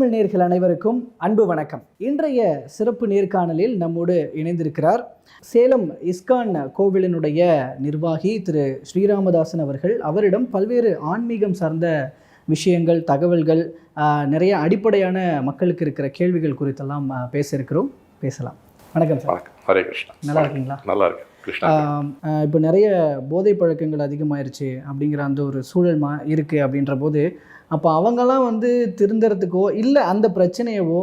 ஐத்தமிழ் நேர்கள் அனைவருக்கும் அன்பு வணக்கம். இன்றைய சிறப்பு நேர்காணலில் நம்மோடு இணைந்திருக்கிறார் சேலம் இஸ்கான் கோவிலினுடைய நிர்வாகி திரு ஸ்ரீராமதாசன் அவர்கள். அவரிடம் பல்வேறு ஆன்மீகம் சார்ந்த விஷயங்கள் தகவல்கள் நிறைய அடிப்படையான மக்களுக்கு இருக்கிற கேள்விகள் குறித்தெல்லாம் பேச இருக்கிறோம் பேசலாம். வணக்கம் சார். வணக்கம். ஹரே கிருஷ்ணா. நல்லா இருக்கீங்களா? நல்லா இருக்கு இப்போ நிறைய போதை பழக்கங்கள் அதிகமாயிருச்சு அப்படிங்கிற அந்த ஒரு சூழல் மா இருக்குது அப்படின்ற போது அப்போ அவங்கெல்லாம் வந்து திருந்துறதுக்கோ இல்லை அந்த பிரச்சனையவோ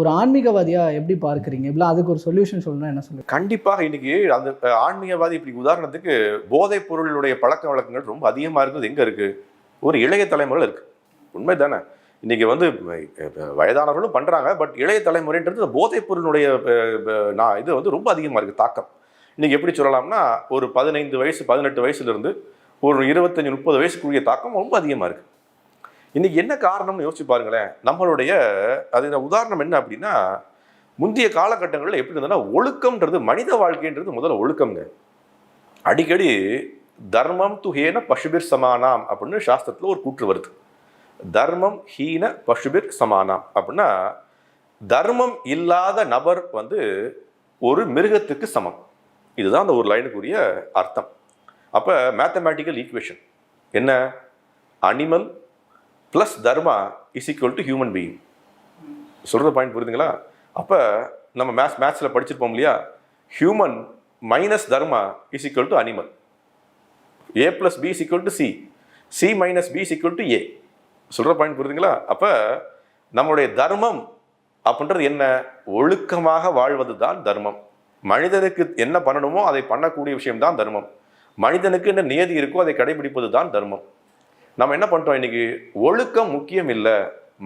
ஒரு ஆன்மீகவாதியாக எப்படி பார்க்குறீங்க? இல்லை அதுக்கு ஒரு சொல்யூஷன் சொல்லணும்னா என்ன சொல்லுங்க கண்டிப்பாக இன்னைக்கு அந்த ஆன்மீகவாதி இப்படி உதாரணத்துக்கு போதைப் பொருளுடைய பழக்க வழக்கங்கள் ரொம்ப அதிகமா இருக்குது. எங்க இருக்கு? ஒரு இளைய தலைமுறையில் இருக்கு. உண்மை தானே இன்னைக்கு வந்து வயதானவர்களும் பண்றாங்க. பட் இளைய தலைமுறைன்றது போதைப் பொருளுடைய நான் இது வந்து ரொம்ப அதிகமா இருக்கு. தாக்கம். இன்றைக்கி எப்படி சொல்லலாம்னா ஒரு பதினைந்து வயசு பதினெட்டு வயசுலேருந்து ஒரு இருபத்தஞ்சி முப்பது வயசுக்குரிய தாக்கம் ரொம்ப அதிகமாக இருக்குது இன்றைக்கி என்ன காரணம்னு யோசிச்சு பாருங்களேன். நம்மளுடைய அது உதாரணம் என்ன அப்படின்னா முந்தைய காலகட்டங்களில் எப்படி இருந்ததுன்னா ஒழுக்கம்ன்றது மனித வாழ்க்கைன்றது முதல்ல ஒழுக்கம்ங்க. அடிக்கடி தர்மம் துகேன பசுபிர் சமானாம் அப்படின்னு சாஸ்திரத்தில் ஒரு கூற்று வருது. தர்மம் ஹீன பசுபிர் சமானாம் அப்படின்னா தர்மம் இல்லாத நபர் வந்து ஒரு மிருகத்துக்கு சமம். இதுதான் அந்த ஒரு லைனுக்குரிய அர்த்தம். அப்போ மேத்தமேட்டிக்கல் ஈக்குவேஷன் என்ன? Animal plus dharma is equal to human being சொல்கிற பாயிண்ட் புரியுதுங்களா அப்போ நம்ம மேத்ஸ் மேத்ஸில் படிச்சிருப்போம் இல்லையா? Human minus dharma is equal to animal A plus B is equal to C C minus B is equal to A சொல்கிற point புரியுதுங்களா அப்போ நம்மளுடைய தர்மம் அப்படின்றது என்ன? ஒழுக்கமாக வாழ்வது தான் தர்மம். மனிதனுக்கு என்ன பண்ணணுமோ அதை பண்ணக்கூடிய விஷயம்தான் தர்மம். மனிதனுக்கு என்ன நியதி இருக்கோ அதை கடைபிடிப்பது தான் தர்மம். நம்ம என்ன பண்ணிட்டோம் இன்னைக்கு? ஒழுக்கம் முக்கியம் இல்லை.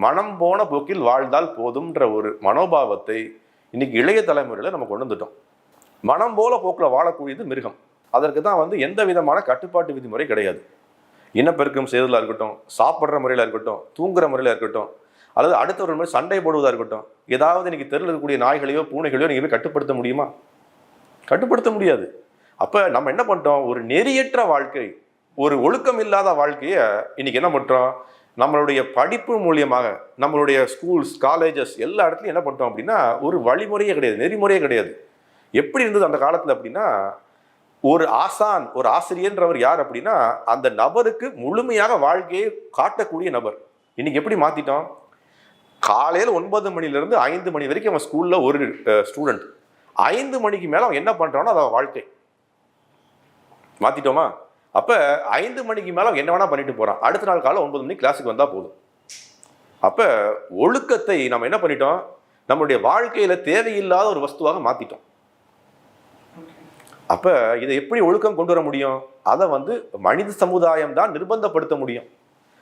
மனம் போன போக்கில் வாழ்ந்தால் போதும்ன்ற ஒரு மனோபாவத்தை இன்னைக்கு இளைய தலைமுறையில் நம்ம கொண்டு வந்துட்டோம். மனம் போல போக்கில் வாழக்கூடியது மிருகம். அதற்கு தான் வந்து எந்த விதமான கட்டுப்பாட்டு விதிமுறை கிடையாது. இனப்பெருக்கம் செய்வதில் இருக்கட்டும் சாப்பிட்ற முறையில் இருக்கட்டும் தூங்குற முறையில் இருக்கட்டும் அல்லது அடுத்தவர்கள் மாதிரி சண்டை போடுவதாக இருக்கட்டும் ஏதாவது இன்றைக்கி தெருவில் இருக்கக்கூடிய நாய்களையோ பூனைகளையோ நீங்கள் போய் கட்டுப்படுத்த முடியுமா? கட்டுப்படுத்த முடியாது. அப்போ நம்ம என்ன பண்ணிட்டோம் ஒரு நெறியற்ற வாழ்க்கை ஒரு ஒழுக்கம் இல்லாத வாழ்க்கையை இன்றைக்கி என்ன பண்ணுறோம் நம்மளுடைய படிப்பு மூலியமாக நம்மளுடைய ஸ்கூல்ஸ் காலேஜஸ் எல்லா இடத்துலையும் என்ன பண்ணுறோம் அப்படின்னா ஒரு வழிமுறையே கிடையாது நெறிமுறையே கிடையாது. எப்படி இருந்தது அந்த காலத்தில் அப்படின்னா ஒரு ஆசான் ஒரு ஆசிரியன்றவர் யார் அப்படின்னா அந்த நபருக்கு முழுமையாக வாழ்க்கையை காட்டக்கூடிய நபர். இன்னைக்கு எப்படி மாத்திட்டோம்? காலையில் ஒன்பது மணிலேருந்து ஐந்து மணி வரைக்கும் அவன் ஸ்கூலில் ஒரு ஸ்டூடெண்ட் ஐந்து மணிக்கு மேலே அவன் என்ன பண்ணுறானோ அது அவன் வாழ்க்கை. மாற்றிட்டோமா அப்போ ஐந்து மணிக்கு மேலே அவன் என்ன வேணால் பண்ணிட்டு போகிறான் அடுத்த நாள் காலை ஒன்பது மணிக்கு கிளாஸுக்கு வந்தால் போதும். அப்போ ஒழுக்கத்தை நம்ம என்ன பண்ணிட்டோம்? நம்மளுடைய வாழ்க்கையில் தேவையில்லாத ஒரு வஸ்துவாக மாற்றிட்டோம் அப்போ இதை எப்படி ஒழுக்கம் கொண்டு வர முடியும்? அதை வந்து மனித சமுதாயம் தான் நிர்பந்தப்படுத்த முடியும்.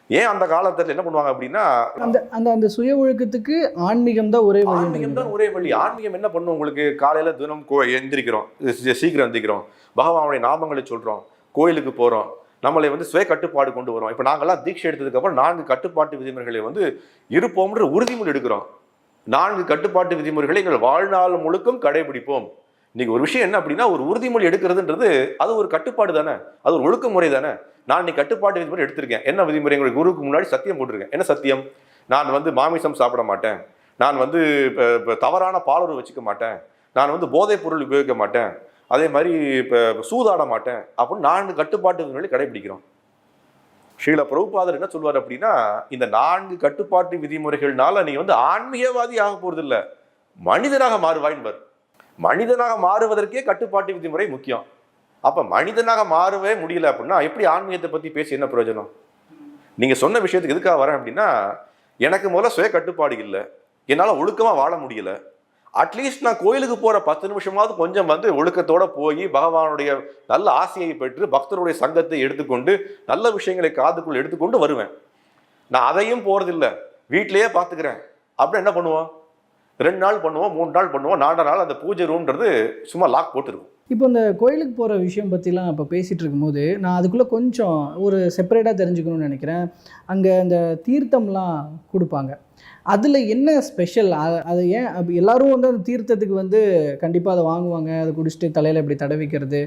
ஏன் அந்த காலத்தில் என்ன பண்ணுவாங்க அப்படின்னா அந்த அந்த அந்த சுய ஒழுக்கத்துக்கு ஆன்மீகம் தான் ஒரே வழி ஆன்மீகம் தான் ஒரே வழி. ஆன்மீகம் என்ன பண்ணும் உங்களுக்கு? காலையில தினம் கோ எந்திரிக்கிறோம். சீக்கிரம் எந்திரிக்கிறோம். பகவானுடைய நாமங்களை சொல்றோம். கோயிலுக்கு போறோம். நம்மளை வந்து சுய கட்டுப்பாடு கொண்டு வரோம். இப்போ நாங்கெல்லாம் தீட்சை எடுத்ததுக்கு அப்புறம் நான்கு கட்டுப்பாட்டு விதிமுறைகளை வந்து இருப்போம்ன்ற உறுதிமொழி எடுக்கிறோம். நான்கு கட்டுப்பாட்டு விதிமுறைகளை எங்கள் வாழ்நாள் முழுக்கும் கடைபிடிப்போம். இன்னைக்கு ஒரு விஷயம் என்ன அப்படின்னா ஒரு உறுதிமொழி எடுக்கிறதுன்றது அது ஒரு கட்டுப்பாடு தானே? அது ஒரு ஒழுங்குமுறை தானே? நான் இன்னைக்கு கட்டுப்பாடு விதிமுறை எடுத்திருக்கேன். என்ன விதிமுறை? எங்களுடைய குருவுக்கு முன்னாடி சத்தியம் போட்டிருக்கேன். என்ன சத்தியம்? நான் வந்து மாமிசம் சாப்பிட மாட்டேன். நான் வந்து இப்போ தவறான பாலுறவு வச்சுக்க மாட்டேன். நான் வந்து போதைப் பொருள் உபயோகிக்க மாட்டேன். அதே மாதிரி இப்போ சூதாட மாட்டேன். அப்படின்னு நான்கு கட்டுப்பாட்டு விதிமுறை கடைபிடிக்கிறோம். ஸ்ரீல பிரபுபாதர் என்ன சொல்வார் அப்படின்னா இந்த நான்கு கட்டுப்பாட்டு விதிமுறைகள்னால நீ வந்து ஆன்மீகவாதி ஆக போறது மனிதனாக மாறுவாயின்பார் மனிதனாக மாறுவதற்கே கட்டுப்பாட்டு விதிமுறை முக்கியம். அப்போ மனிதனாக மாறவே முடியல அப்படின்னா எப்படி ஆன்மீகத்தை பற்றி பேசி என்ன பிரயோஜனம்? நீங்கள் சொன்ன விஷயத்துக்கு எதுக்காக வரேன் அப்படின்னா எனக்கு முதல்ல சுய கட்டுப்பாடு இல்லை. என்னால் ஒழுக்கமாக வாழ முடியல. அட்லீஸ்ட் நான் கோயிலுக்கு போகிற பத்து நிமிஷமாவது கொஞ்சம் வந்து ஒழுக்கத்தோடு போய் பகவானுடைய நல்ல ஆசையை பெற்று பக்தருடைய சங்கத்தை எடுத்துக்கொண்டு நல்ல விஷயங்களை காதுக்குள் எடுத்துக்கொண்டு வருவேன். நான் அதையும் போகிறதில்ல வீட்டிலையே பார்த்துக்கிறேன். அப்புறம் என்ன பண்ணுவோம்? ரெண்டு நாள் பண்ணுவோம் மூணு நாள் பண்ணுவோம் நாலு நாள் அந்த பூஜை ரூம்ன்றது சும்மா லாக் போட்டுருக்கும். இப்போ இந்த கோயிலுக்கு போகிற விஷயம் பற்றிலாம் இப்போ பேசிகிட்டு இருக்கும்போது நான் அதுக்குள்ளே கொஞ்சம் ஒரு செப்பரேட்டாக தெரிஞ்சுக்கணும்னு நினைக்கிறேன். அங்கே அந்த தீர்த்தம்லாம் கொடுப்பாங்க. அதில் என்ன ஸ்பெஷல் அது ஏன் எல்லோரும் வந்து அந்த தீர்த்தத்துக்கு வந்து கண்டிப்பாக அதை வாங்குவாங்க. அதை குடிச்சிட்டு தலையில் இப்படி தடவிக்கிறது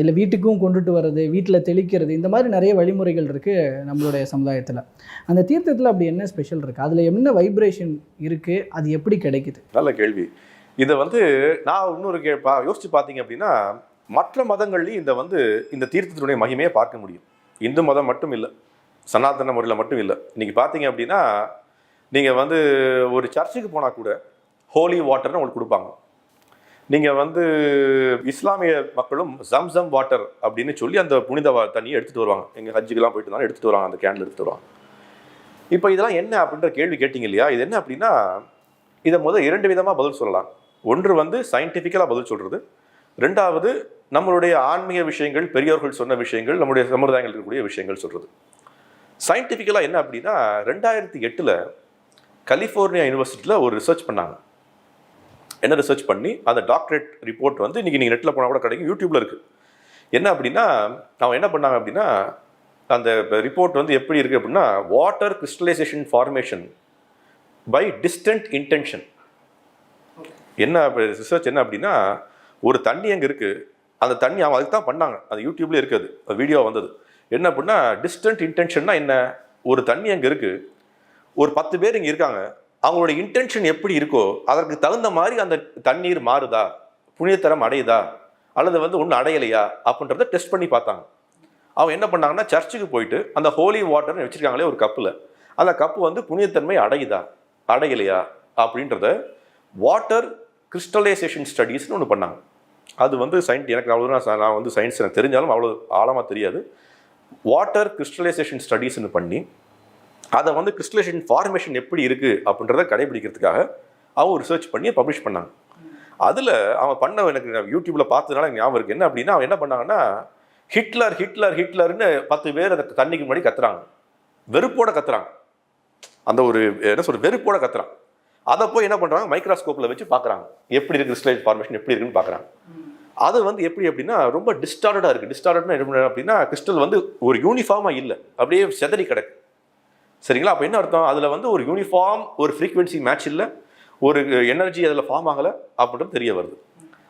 இல்லை வீட்டுக்கும் கொண்டுட்டு வர்றது வீட்டில் தெளிக்கிறது இந்த மாதிரி நிறைய வழிமுறைகள் இருக்குது நம்மளுடைய சமுதாயத்தில். அந்த தீர்த்தத்தில் அப்படி என்ன ஸ்பெஷல் இருக்குது அதில் என்ன வைப்ரேஷன் இருக்குது அது எப்படி கிடைக்குது? நல்ல கேள்வி. இதை வந்து நான் இன்னொரு கே பா யோசிச்சு பார்த்தீங்க அப்படின்னா மற்ற மதங்கள்லையும் இந்த வந்து இந்த தீர்த்தத்தினுடைய மகிமையை பார்க்க முடியும். இந்து மதம் மட்டும் இல்லை சனாதன முறையில் மட்டும் இல்லை. இன்றைக்கி பார்த்தீங்க அப்படின்னா நீங்கள் வந்து ஒரு சர்ச்சுக்கு போனால் கூட ஹோலி வாட்டர்னு உங்களுக்கு கொடுப்பாங்க. நீங்கள் வந்து இஸ்லாமிய மக்களும் ஜம்சம் வாட்டர் அப்படின்னு சொல்லி அந்த புனித தண்ணியை எடுத்துகிட்டு வருவாங்க. எங்கள் ஹஜ்ஜுக்கெல்லாம் போயிட்டு இருந்தாலும் எடுத்துகிட்டு வருவாங்க அந்த கேண்டில் எடுத்துகிட்டு வருவாங்க. இப்போ இதெல்லாம் என்ன அப்படின்ற கேள்வி கேட்டிங்க இல்லையா? இது என்ன அப்படின்னா இதை முதல் இரண்டு விதமாக பதில் சொல்லலாம். ஒன்று வந்து சயின்டிஃபிக்கலாக பதில் சொல்கிறது ரெண்டாவது நம்மளுடைய ஆன்மீக விஷயங்கள் பெரியோர்கள் சொன்ன விஷயங்கள் நம்முடைய சமுதாயங்கள் இருக்கக்கூடிய விஷயங்கள் சொல்கிறது சயின்டிஃபிக்கலாக என்ன அப்படின்னா ரெண்டாயிரத்தி எட்டில் கலிஃபோர்னியா யூனிவர்சிட்டியில் ஒரு ரிசர்ச் பண்ணாங்க. என்ன ரிசர்ச் பண்ணி அந்த டாக்டரேட் ரிப்போர்ட் வந்து இன்றைக்கி நீங்கள் நெட்டில் போனால் கூட கிடைக்கும் யூடியூப்பில் இருக்குது என்ன அப்படின்னா அவன் என்ன பண்ணாங்க அப்படின்னா அந்த ரிப்போர்ட் வந்து எப்படி இருக்குது அப்படின்னா water crystallization formation by distant intention என்ன ரிசர்ச் என்ன அப்படின்னா ஒரு தண்ணி அங்கே இருக்குது அந்த தண்ணி அவன் அதுக்கு தான் பண்ணாங்க. அது யூடியூப்லேயே இருக்குது அது. வீடியோ வந்தது. என்ன அப்படின்னா டிஸ்டன்ட் இன்டென்ஷன்னா என்ன? ஒரு தண்ணி அங்கே இருக்குது ஒரு பத்து பேர் இங்கே இருக்காங்க. அவங்களோட இன்டென்ஷன் எப்படி இருக்கோ அதற்கு தகுந்த மாதிரி அந்த தண்ணீர் மாறுதா? புனிதத்தரம் அடையுதா? அல்லது வந்து ஒன்றும் அடையலையா? அப்படின்றத டெஸ்ட் பண்ணி பார்த்தாங்க. அவங்க என்ன பண்ணாங்கன்னா சர்ச்சுக்கு போயிட்டு அந்த ஹோலி வாட்டர்னு வச்சுருக்காங்களே ஒரு கப்பில் அந்த கப்பு வந்து புனிதத்தன்மை அடையுதா? அடையலையா? அப்படின்றத வாட்டர் கிறிஸ்டலைசேஷன் ஸ்டடீஸ்னு ஒன்று பண்ணாங்க. அது வந்து சயின்ஸ் எனக்கு அவ்வளோ நான் நான் வந்து சயின்ஸ் எனக்கு தெரிஞ்சாலும் அவ்வளோ ஆழமாக தெரியாது. வாட்டர் கிறிஸ்டலைசேஷன் ஸ்டடீஸ்னு பண்ணி அதை வந்து கிறிஸ்டலைசேஷன் ஃபார்மேஷன் எப்படி இருக்குது அப்படின்றத கடைபிடிக்கிறதுக்காக அவங்க ரிசர்ச் பண்ணி பப்ளிஷ் பண்ணாங்க. அதில் அவன் பண்ண எனக்கு யூடியூப்பில் பார்த்ததுனால எனக்கு ஞாபகம் இருக்குது என்ன அப்படின்னா அவன் என்ன பண்ணாங்கன்னா ஹிட்லர் ஹிட்லர் ஹிட்லர்னு பத்து பேர் அந்த தண்ணிக்கு முன்னாடி கத்துறாங்க. வெறுப்போட கத்துறாங்க. அந்த ஒரு என்ன சொல்ற வெறுப்போட கத்துறான். அதை போய் என்ன பண்ணுறாங்க மைக்ராஸ்கோப்பில் வச்சு பார்க்குறாங்க. எப்படி இருக்குது கிறிஸ்டலைன் ஃபார்மேஷன் எப்படி இருக்குன்னு பார்க்குறாங்க. அது வந்து எப்படி அப்படின்னா ரொம்ப டிஸ்டார்டடாக இருக்குது டிஸ்டார்டட்னா என்ன அப்படின்னா கிறிஸ்டல் வந்து ஒரு யூனிஃபார்மாக இல்லை. அப்படியே செதறி கிடக்கு. சரிங்களா? அப்போ என்ன அர்த்தம்? அதில் வந்து ஒரு யூனிஃபார்ம் ஒரு ஃப்ரீக்வன்சி மேட்ச் இல்லை. ஒரு எனர்ஜி அதில் ஃபார்ம் ஆகலை அப்படின்றது தெரிய வருது.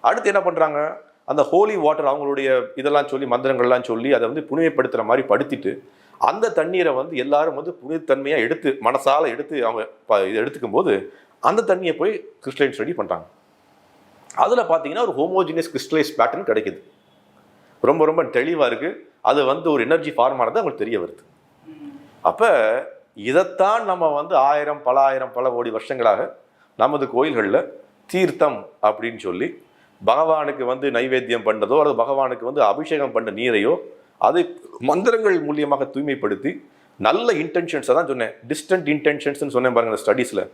அடுத்து என்ன பண்ணுறாங்க அந்த ஹோலி வாட்டர் அவங்களுடைய இதெல்லாம் சொல்லி மந்திரங்கள்லாம் சொல்லி அதை வந்து புனிமைப்படுத்துகிற மாதிரி படுத்திட்டு அந்த தண்ணீரை வந்து எல்லாரும் வந்து புனிதத்தன்மையாக எடுத்து மனசால் எடுத்து அவங்க ப- இதை எடுத்துக்கும் போது அந்த தண்ணியை போய் கிறிஸ்டலைன் ஸ்டடி பண்ணுறாங்க அதில் பார்த்தீங்கன்னா ஒரு ஹோமோஜினியஸ் கிறிஸ்டலைஸ் பேட்டர்ன் கிடைக்குது. ரொம்ப ரொம்ப தெளிவாக இருக்குது அது வந்து ஒரு எனர்ஜி ஃபார்ம் ஆனது அவங்களுக்கு தெரிய வருது. அப்போ இதைத்தான் நம்ம வந்து ஆயிரம் பல ஆயிரம் பல கோடி வருஷங்களாக நமது கோயில்களில் தீர்த்தம் அப்படின்னு சொல்லி பகவானுக்கு வந்து நைவேத்தியம் பண்ணதோ அல்லது பகவானுக்கு வந்து அபிஷேகம் பண்ண நீரையோ அதை மந்திரங்கள் மூலியமாக தூய்மைப்படுத்தி நல்ல இன்டென்ஷன்ஸை தான் சொன்னேன். டிஸ்டன்ட் இன்டென்ஷன்ஸ்னு சொன்னேன் பாருங்க ஸ்டடீஸில்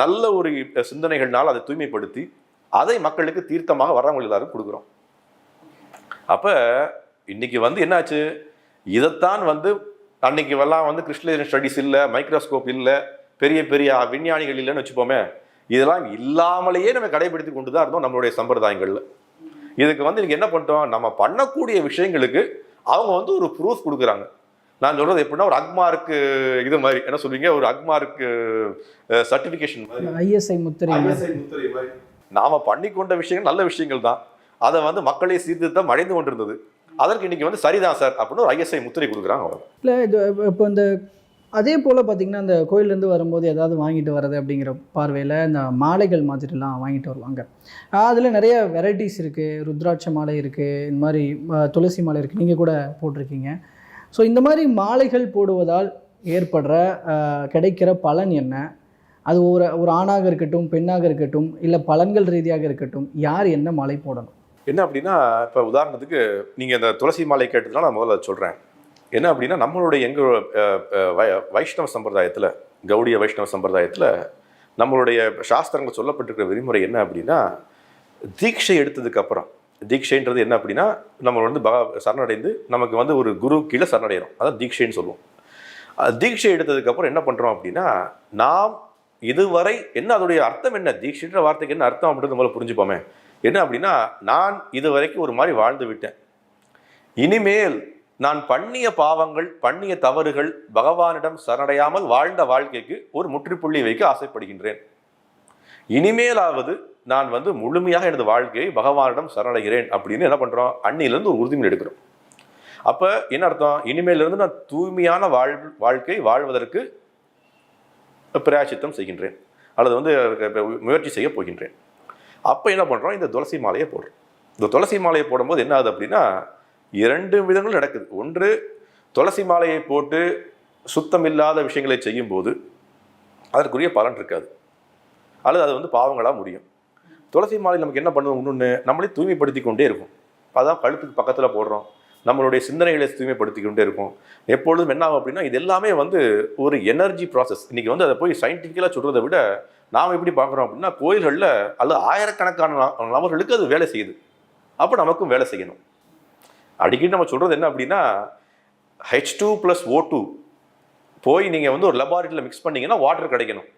நல்ல ஒரு சிந்தனைகள்னால் அதை தூய்மைப்படுத்தி அதை மக்களுக்கு தீர்த்தமாக வர்றவங்க எல்லாரும் கொடுக்குறோம். அப்போ இன்னைக்கு வந்து என்னாச்சு? இதைத்தான் வந்து அன்னைக்கு எல்லாம் வந்து கிறிஸ்டலைசேஷன் ஸ்டடீஸ் இல்லை மைக்ரோஸ்கோப் இல்லை பெரிய பெரிய விஞ்ஞானிகள் இல்லைன்னு வச்சுப்போமே இதெல்லாம் இல்லாமலேயே நம்ம கடைபிடித்து கொண்டு தான் இருந்தோம் நம்மளுடைய சம்பிரதாயங்களில். இதுக்கு வந்து இன்னைக்கு என்ன பண்ணிட்டோம்? நம்ம பண்ணக்கூடிய விஷயங்களுக்கு அவங்க வந்து ஒரு ப்ரூஃப் கொடுக்குறாங்க. நான் சொல்றது எப்படின்னா ஒரு அக்மார்க்கு இது மாதிரி என்ன சொல்வீங்க? ஒரு அக்மார்க்கு சர்டிஃபிகேஷன் மாதிரி. ஐஎஸ்ஐ முத்திரை மாதிரி. நாம பண்ணி கொண்ட விஷயங்கள் நல்ல விஷயங்கள் தான். அதை வந்து மக்களை சீர்திருத்தம் அடைந்து கொண்டிருந்தது. அதற்கு இன்னைக்கு வந்து சரிதான் சார் அப்படின்னு ஒரு ஐஎஸ்ஐ முத்திரை கொடுக்குறாங்க இல்லை இது இப்போ இந்த அதே போல் பார்த்தீங்கன்னா அந்த கோயிலேருந்து வரும்போது ஏதாவது வாங்கிட்டு வர்றது அப்படிங்கிற பார்வையில் இந்த மாலைகள் மாதிரிலாம் வாங்கிட்டு வருவாங்க. அதில் நிறைய வெரைட்டிஸ் இருக்குது ருத்ராட்ச மாலை இருக்குது இந்த மாதிரி துளசி மாலை இருக்குது நீங்கள் கூட போட்டிருக்கீங்க. ஸோ இந்த மாதிரி மாலைகள் போடுவதால் ஏற்படுற கிடைக்கிற பலன் என்ன? அது ஒரு ஒரு ஆணாக இருக்கட்டும் பெண்ணாக இருக்கட்டும் இல்லை பலன்கள் ரீதியாக இருக்கட்டும் யார் என்ன மாலை போடணும்? என்ன அப்படின்னா இப்போ உதாரணத்துக்கு நீங்கள் இந்த துளசி மாலை கேட்டதுனால நான் முதல்ல சொல்கிறேன் என்ன அப்படின்னா நம்மளுடைய எங்கள் வைஷ்ணவ சம்பிரதாயத்தில் கௌடிய வைஷ்ணவ சம்பிரதாயத்தில் நம்மளுடைய சாஸ்திரங்கள் சொல்லப்பட்டிருக்கிற விதிமுறை என்ன அப்படின்னா தீட்சை எடுத்ததுக்கப்புறம் தீட்சைன்றது என்ன அப்படின்னா நம்ம வந்து பகா சரணடைந்து நமக்கு வந்து ஒரு குரு கீழே சரணடைகிறோம் அதான் தீட்சைன்னு சொல்லுவோம். தீக்ஷை தீட்சை என்ன பண்ணுறோம் அப்படின்னா நாம் இதுவரை என்ன அதோடைய அர்த்தம் என்ன? தீட்சைன்ற வார்த்தைக்கு என்ன அர்த்தம் அப்படின்றது நம்மளை புரிஞ்சுப்போமே. என்ன அப்படின்னா நான் இதுவரைக்கும் ஒரு மாதிரி வாழ்ந்து விட்டேன். இனிமேல் நான் பண்ணிய பாவங்கள் பண்ணிய தவறுகள் பகவானிடம் சரணடையாமல் வாழ்ந்த வாழ்க்கைக்கு ஒரு முற்றுப்புள்ளி வைக்க ஆசைப்படுகின்றேன். இனிமேலாவது நான் வந்து முழுமையாக எனது வாழ்க்கையை பகவானிடம் சரணடைகிறேன் அப்படின்னு என்ன பண்ணுறோம் அன்னிலிருந்து ஒரு உறுதிமொழி எடுக்கிறோம். அப்போ என்ன அர்த்தம்? இனிமேலிருந்து நான் தூய்மையான வாழ் வாழ்க்கை வாழ்வதற்கு பிரயாசித்தம் செய்கின்றேன். அல்லது வந்து முயற்சி செய்ய போகின்றேன். அப்போ என்ன பண்ணுறோம் இந்த துளசி மாலையை போடுறோம். இந்த துளசி மாலையை போடும்போது என்ன ஆகுது அப்படின்னா இரண்டு விதங்கள் நடக்குது. ஒன்று துளசி மாலையை போட்டு சுத்தமில்லாத விஷயங்களை செய்யும்போது அதற்குரிய பலன் இருக்காது. அல்லது அது வந்து பாவங்களாக முடியும். துளசி மாலை நமக்கு என்ன பண்ணுவோம் இன்னொன்று நம்மளே தூய்மைப்படுத்தி கொண்டே இருக்கும். அதான் கழுத்துக்கு பக்கத்தில் போடுறோம். நம்மளுடைய சிந்தனைகளை தூய்மைப்படுத்தி கொண்டே இருக்கும். எப்பொழுதும் என்ன ஆகும் அப்படின்னா இது எல்லாமே வந்து ஒரு எனர்ஜி ப்ராசஸ் இன்றைக்கி வந்து அதை போய் சயின்டிஃபிக்கலாக சொல்கிறத விட நாம் எப்படி பார்க்குறோம் அப்படின்னா கோயில்களில் அல்லது ஆயிரக்கணக்கான நபர்களுக்கு அது வேலை செய்யுது. அப்போ நமக்கும் வேலை செய்யணும். அடிக்கடி நம்ம சொல்கிறது என்ன அப்படின்னா H two plus O two போய் நீங்கள் வந்து ஒரு லெபார்ட்டரியில் மிக்ஸ் பண்ணிங்கன்னா வாட்டர் கிடைக்கணும்.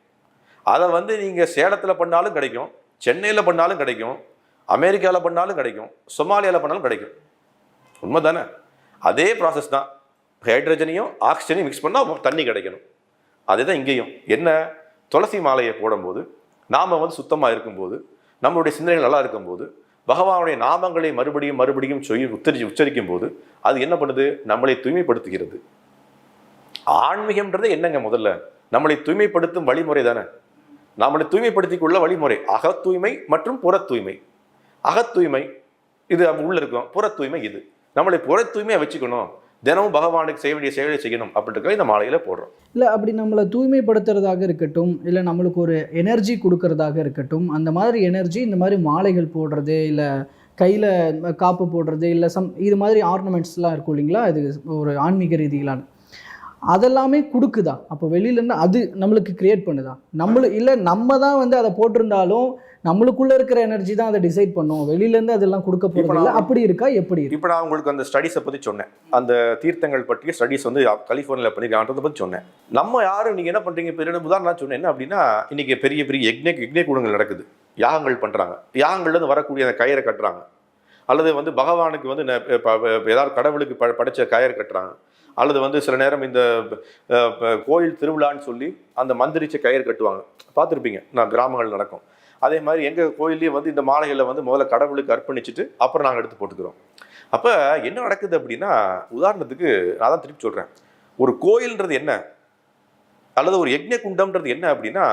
அதை வந்து நீங்கள் சேலத்தில் பண்ணாலும் கிடைக்கும். சென்னையில் பண்ணாலும் கிடைக்கும் அமெரிக்காவில் பண்ணாலும் கிடைக்கும் சொமாலியாவில் பண்ணாலும் கிடைக்கும். உண்மை தானே அதே ப்ராசஸ் தான். ஹைட்ரஜனையும் ஆக்சிஜனையும் மிக்ஸ் பண்ணால் தண்ணி கிடைக்கணும். அதே தான் இங்கேயும். என்ன? துளசி மாலையை போடும்போது நாம் வந்து சுத்தமாக இருக்கும்போது நம்மளுடைய சிந்தனைகள் நல்லா இருக்கும்போது பகவானுடைய நாமங்களை மறுபடியும் மறுபடியும் சொல்லி உச்சரி உச்சரிக்கும் போது அது என்ன பண்ணுது? நம்மளை தூய்மைப்படுத்துகிறது. ஆன்மீகம்ன்றது என்னங்க முதல்ல? நம்மளை தூய்மைப்படுத்தும் வழிமுறை தானே நம்மளை தூய்மைப்படுத்திக் கொள்ள வழிமுறை. அக தூய்மை மற்றும் புற தூய்மை. அகத் தூய்மை இது நம்ம உள்ள இருக்கும். புற தூய்மை இது. நம்மளை புற தூய்மையாக வச்சுக்கணும். தினமும் பகவானுக்கு செய்ய வேண்டிய செயலை செய்யணும் அப்படின்றத இந்த மாலையில் போடுறோம். இல்லை அப்படி நம்மளை தூய்மைப்படுத்துறதாக இருக்கட்டும் இல்லை நம்மளுக்கு ஒரு எனர்ஜி கொடுக்கறதாக இருக்கட்டும் அந்த மாதிரி எனர்ஜி இந்த மாதிரி மாலைகள் போடுறது இல்லை கையில் காப்பு போடுறது இல்லை சம் இது மாதிரி ஆர்னமெண்ட்ஸ்லாம் இருக்கும் இல்லைங்களா? இது ஒரு ஆன்மீக ரீதியிலான. அதெல்லாமே கொடுக்குதா? அப்போ வெளியிலேருந்து அது நம்மளுக்கு கிரியேட் பண்ணுதா? நம்மளு இல்லை நம்ம தான் வந்து அதை போட்டிருந்தாலும் நம்மளுக்குள்ள இருக்கிற எனர்ஜி தான் அதை டிசைட் பண்ணும். வெளியிலேருந்து அதெல்லாம் கொடுக்க இப்ப போகிறது இல்லை நான் அப்படி இருக்கா? எப்படி இருக்கு? இப்போ நான் உங்களுக்கு அந்த ஸ்டடீஸை பற்றி சொன்னேன். அந்த தீர்த்தங்கள் பற்றிய ஸ்டடீஸ் வந்து கலிஃபோர்னியாவில் பண்ணிருக்கான்றதை பற்றி சொன்னேன். நம்ம யாரும் நீங்கள் என்ன பண்ணுறீங்க ரெண்டு உதாரணம் சொன்னேன். என்ன அப்படின்னா இன்னைக்கு பெரிய பெரிய யக்னே யக்னே கூடங்கள் நடக்குது. யாகங்கள் பண்ணுறாங்க யாகங்கள்லேருந்து வரக்கூடிய அந்த கயிறை கட்டுறாங்க. அல்லது வந்து பகவானுக்கு வந்து ஏதாவது கடவுளுக்கு ப படைச்ச கயிறு கட்டுறாங்க. அல்லது வந்து சில நேரம் இந்த கோயில் திருவிழான்னு சொல்லி அந்த மந்திரிச்ச கயிறு கட்டுவாங்க. பார்த்துருப்பீங்க. நான் கிராமங்கள் நடக்கும். அதே மாதிரி எங்கள் கோயில்லேயே வந்து இந்த மாலைகளை வந்து முதல்ல கடவுளுக்கு அர்ப்பணிச்சுட்டு அப்புறம் நாங்கள் எடுத்து போட்டுக்கிறோம். அப்போ என்ன நடக்குது அப்படின்னா உதாரணத்துக்கு நான் தான் திருப்பி சொல்கிறேன் ஒரு கோயில்ன்றது என்ன? அல்லது ஒரு யக்ஞ குண்டம்ன்றது என்ன அப்படின்னா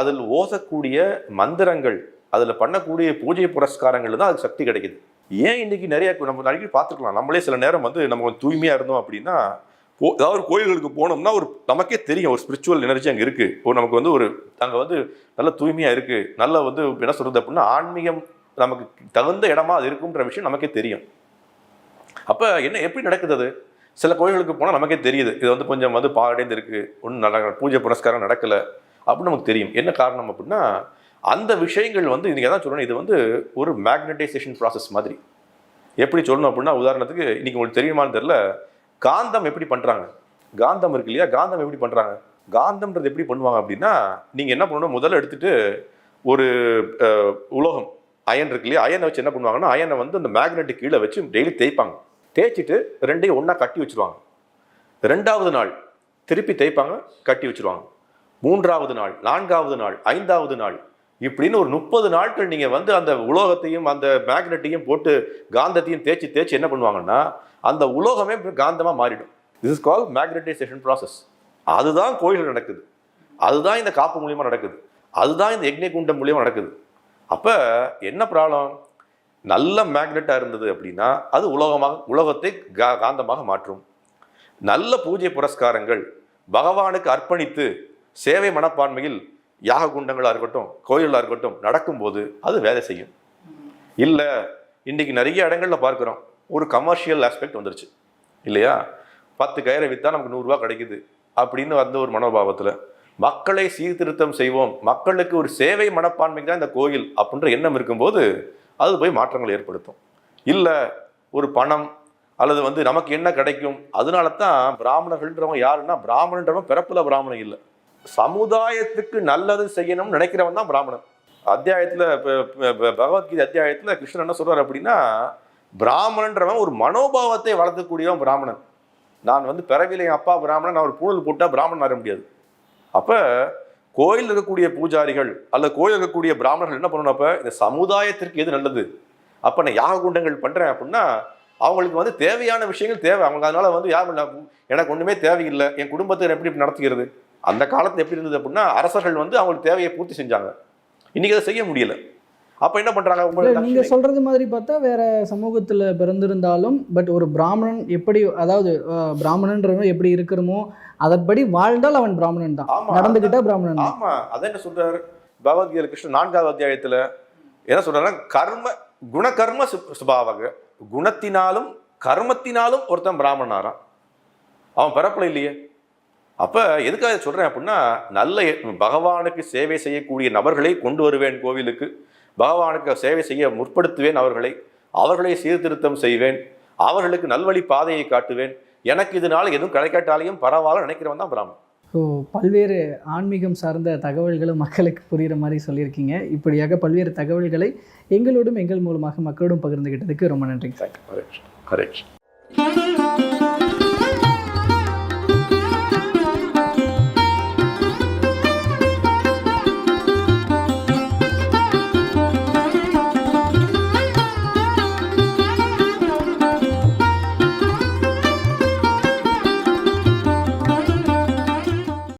அதில் ஓசக்கூடிய மந்திரங்கள் அதில் பண்ணக்கூடிய பூஜை புரஸ்காரங்கள் தான் அதுக்கு சக்தி கிடைக்குது. ஏன் இன்னைக்கு நிறைய நம்ம அடிக்கடி பார்த்துக்கலாம் நம்மளே சில நேரம் வந்து நம்ம தூய்மையாக இருந்தோம் அப்படின்னா போ ஏதாவது ஒரு கோயில்களுக்கு போனோம்னா ஒரு நமக்கே தெரியும். ஒரு ஸ்பிரிச்சுவல் எனர்ஜி அங்கே இருக்குது ஒரு நமக்கு வந்து ஒரு அங்கே வந்து நல்ல தூய்மையாக இருக்குது நல்ல வந்து என்ன சொல்கிறது அப்படின்னா ஆன்மீகம் நமக்கு தகுந்த இடமா அது இருக்குன்ற விஷயம் நமக்கே தெரியும். அப்போ என்ன எப்படி நடக்குது அது? சில கோயில்களுக்கு போனால் நமக்கே தெரியுது. இது வந்து கொஞ்சம் வந்து பாடைந்து இருக்குது ஒன்றும் நட பூஜை புரஸ்காரம் நடக்கலை. அப்படின்னு நமக்கு தெரியும். என்ன காரணம் அப்படின்னா அந்த விஷயங்கள் வந்து இன்றைக்கி தான் சொல்லணும் இது வந்து ஒரு மேக்னட்டைசேஷன் ப்ராசஸ் மாதிரி. எப்படி சொல்லணும் அப்படின்னா உதாரணத்துக்கு இன்றைக்கி உங்களுக்கு தெரியுமான்னு தெரில காந்தம் எப்படி பண்ணுறாங்க காந்தம் இருக்கு இல்லையா? காந்தம் எப்படி பண்ணுறாங்க காந்தம்ன்றது எப்படி பண்ணுவாங்க அப்படின்னா நீங்கள் என்ன பண்ணணும்? முதல்ல எடுத்துகிட்டு ஒரு உலோகம் அயன் இருக்கு இல்லையா? அயனை வச்சு என்ன பண்ணுவாங்கன்னா அயனை வந்து அந்த மேக்னெட்டு கீழே வச்சு டெய்லி தேய்ப்பாங்க. தேய்ச்சிட்டு ரெண்டையும் ஒன்றா கட்டி வச்சிருவாங்க. ரெண்டாவது நாள் திருப்பி தேய்ப்பாங்க கட்டி வச்சிருவாங்க. மூன்றாவது நாள் நான்காவது நாள் ஐந்தாவது நாள் இப்படின்னு ஒரு முப்பது நாட்கள் நீங்கள் வந்து அந்த உலோகத்தையும் அந்த மேக்னெட்டையும் போட்டு காந்தத்தையும் தேய்ச்சி தேய்ச்சி என்ன பண்ணுவாங்கன்னா அந்த உலோகமே காந்தமாக மாறிடும். This is call magnetization process அதுதான் கோயிலில் நடக்குது. அதுதான் இந்த காப்பு மூலியமாக நடக்குது. அதுதான் இந்த யக்ஞ குண்டம் மூலியமாக நடக்குது. அப்போ என்ன ப்ராப்ளம்? நல்ல மேக்னெட்டாக இருந்தது அப்படின்னா அது உலோகமாக உலோகத்தை கா- காந்தமாக மாற்றும். நல்ல பூஜை புரஸ்காரங்கள் பகவானுக்கு அர்ப்பணித்து சேவை மனப்பான்மையில் யாக குண்டங்களாக இருக்கட்டும் கோயிலாக இருக்கட்டும் நடக்கும்போது அது வேலை செய்யும். இல்லை இன்றைக்கி நிறைய இடங்களில் பார்க்குறோம் ஒரு கமர்ஷியல் ஆஸ்பெக்ட் வந்துருச்சு. இல்லையா? பத்து கயிறை விற்றா நமக்கு நூறுரூவா கிடைக்குது அப்படின்னு வந்த ஒரு மனோபாவத்தில் மக்களை சீர்திருத்தம் செய்வோம் மக்களுக்கு ஒரு சேவை மனப்பான்மைக்கு தான் இந்த கோயில் அப்படின்ற எண்ணம் இருக்கும்போது அது போய் மாற்றங்களை ஏற்படுத்தும். இல்லை ஒரு பணம் அல்லது வந்து நமக்கு என்ன கிடைக்கும் அதனால தான் பிராமணர்கள்ன்றவங்க யாருன்னா பிராமணன்றவன் பிறப்பில் பிராமணன் இல்லை. சமுதாயத்துக்கு நல்லது செய்யணும்னு நினைக்கிறவன் தான் பிராமணன். அத்தியாயத்தில் பகவத்கீதை அத்தியாயத்தில் கிருஷ்ணன் என்ன சொல்கிறார் அப்படின்னா பிராமணன்றவன் ஒரு மனோபாவத்தை வளர்த்தக்கூடியவன் பிராமணன். நான் வந்து பிறவில என் அப்பா பிராமணன் நான் ஒரு பூணல் போட்டால் பிராமணன் வர முடியாது. அப்போ கோயில் இருக்கக்கூடிய பூஜாரிகள் அல்லது கோயில் இருக்கக்கூடிய பிராமணர்கள் என்ன பண்ணணும் அப்போ? இந்த சமுதாயத்திற்கு எது நல்லது? அப்போ நான் யாக குண்டங்கள் பண்ணுறேன் அப்படின்னா அவங்களுக்கு வந்து தேவையான விஷயங்கள் தேவை. அவங்க அதனால் வந்து யாரும் எனக்கு ஒன்றுமே தேவையில்லை. என் குடும்பத்தை எப்படி இப்படி நடத்துகிறது அந்த காலத்தில் எப்படி இருந்தது அப்படின்னா அரசர்கள் வந்து அவங்களுக்கு தேவையை பூர்த்தி செஞ்சாங்க. இன்னைக்கு அதை செய்ய முடியல. அப்போ என்ன பண்ணுறாங்க உங்களுக்கு நீங்க சொல்றது மாதிரி பார்த்தா வேற சமூகத்துல பிறந்திருந்தாலும் பட் ஒரு பிராமணன் எப்படி அதாவது பிராமணன்றவன் எப்படி இருக்கணுமோ அதன்படி வாழ்ந்தால் அவன் பிராமணன் தான். ஆமா. நடந்துகிட்டா பிராமணன் தான். ஆமா அதான் என்ன சொல்றாரு? பகவத்கீதை கிருஷ்ணன் நான்காவது அத்தியாயத்துல என்ன சொல்றாருன்னா கர்ம குணகர்ம சு- சுபாவக. குணத்தினாலும் கர்மத்தினாலும் ஒருத்தன் பிராமணனாராம். அவன் பிறப்புல இல்லையே. அப்ப எதுக்காக இதை சொல்றேன் அப்படின்னா நல்ல பகவானுக்கு சேவை செய்யக்கூடிய நபர்களை கொண்டு வருவேன் கோவிலுக்கு. பகவானுக்கு சேவை செய்ய முற்படுத்துவேன் அவர்களை. அவர்களை சீர்திருத்தம் செய்வேன். அவர்களுக்கு நல்வழி பாதையை காட்டுவேன். எனக்கு இதனால எதுவும் கிடைக்காட்டாலையும் பரவாயில்ல நினைக்கிறவன் தான் பிராமணன். ஸோ பல்வேறு ஆன்மீகம் சார்ந்த தகவல்களும் மக்களுக்கு புரிகிற மாதிரி சொல்லியிருக்கீங்க. இப்படியாக பல்வேறு தகவல்களை எங்களோடும் எங்கள் மூலமாக மக்களோடும் பகிர்ந்துகிட்டதுக்கு ரொம்ப ஹரே கிருஷ்ணா. ஹரே கிருஷ்ணா.